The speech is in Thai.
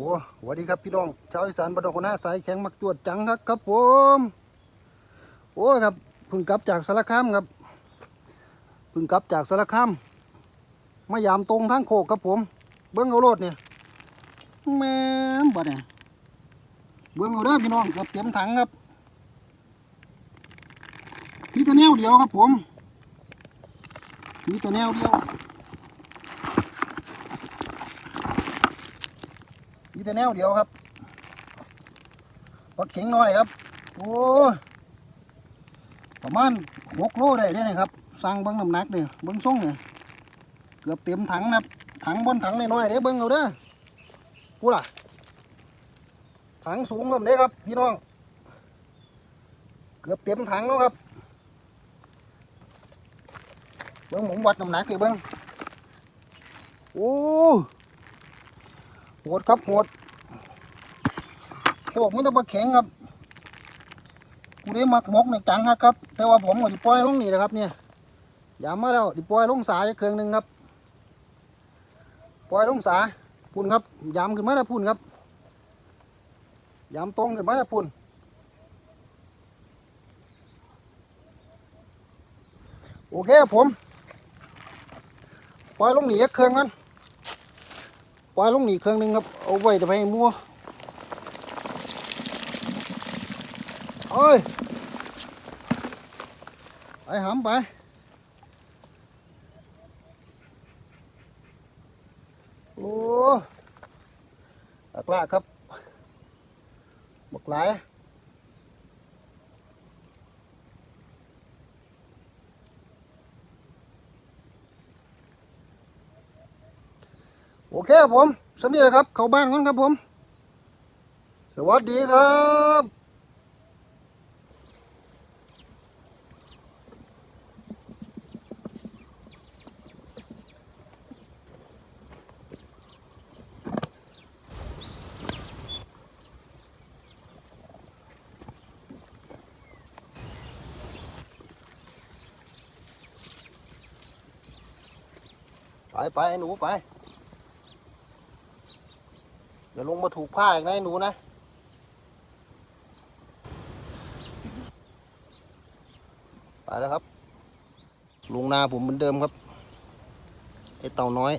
อ้สวัสดีครับพี่น้องชาวอีสานบ้านดงคนหน้าสายแข็งมักจวดจังครับครับผมโอ้ครับเพิ่งกลับจากสารคามครับเพิ่งกลับจากสารคามมายามตรงทางโคกครับผม เบิ้องเอาโลดเนี่ยแม่มบ่เนี่ยเบิ้องเอาเด้อพี่น้องเกือบเต็มถังครับมีแต่แนวเดียวครับผมมีแต่แนวเดียว แต่แนวเดียวครับปลาเข็งน้อยครับ โอ้ประมาณหกโลได้เด้นี่ครับสั่งเบิ้งน้ำหนักเนี่ยเบิ้งส่งเนี่ยเกือบเต็มถังนะครับถังบนถังน้อยๆเด้เบิ้งเอาเด้อกูล่ะถังสูงแบบนี้ครับ พี่น้อง เกือบเต็มถังแล้วครับ เบิ้งผมวัดน้ำหนักเลยเบิ้งโอ้ หดครับโหดโขกมันจะมาแข็งครับกูได้มักมกในจังครับ แต่ว่าผมก็ดิปล่อยลงนี่นะครับ เนี่ยยามมาแล้วดิปล่อยลงสายเครื่องหนึ่งครับ ปล่อยลงสาพุ่นครับยามขึ้นมาแล้วพุ่นครับยามตรงขึ้นมาแล้วพุ่นโอเคครับผมปล่อยลงหนีเครื่องกัน ปล่อยลงนี่เครื่องหนึงครับ เอาไว้จะไปให้มัวเอ้ยไปหำไปโอ้ตักละครับบักหลาย โอเคครับผมสำเร็จแล้วครับ เข้าบ้านก่อนครับผม สวัสดีครับไปไปหนูไป อย่าลงมาถูกผ้าอีกนะไอหนูนะ ไปแล้วครับ ลงนาผมเหมือนเดิมครับ ไอเต่าน้อย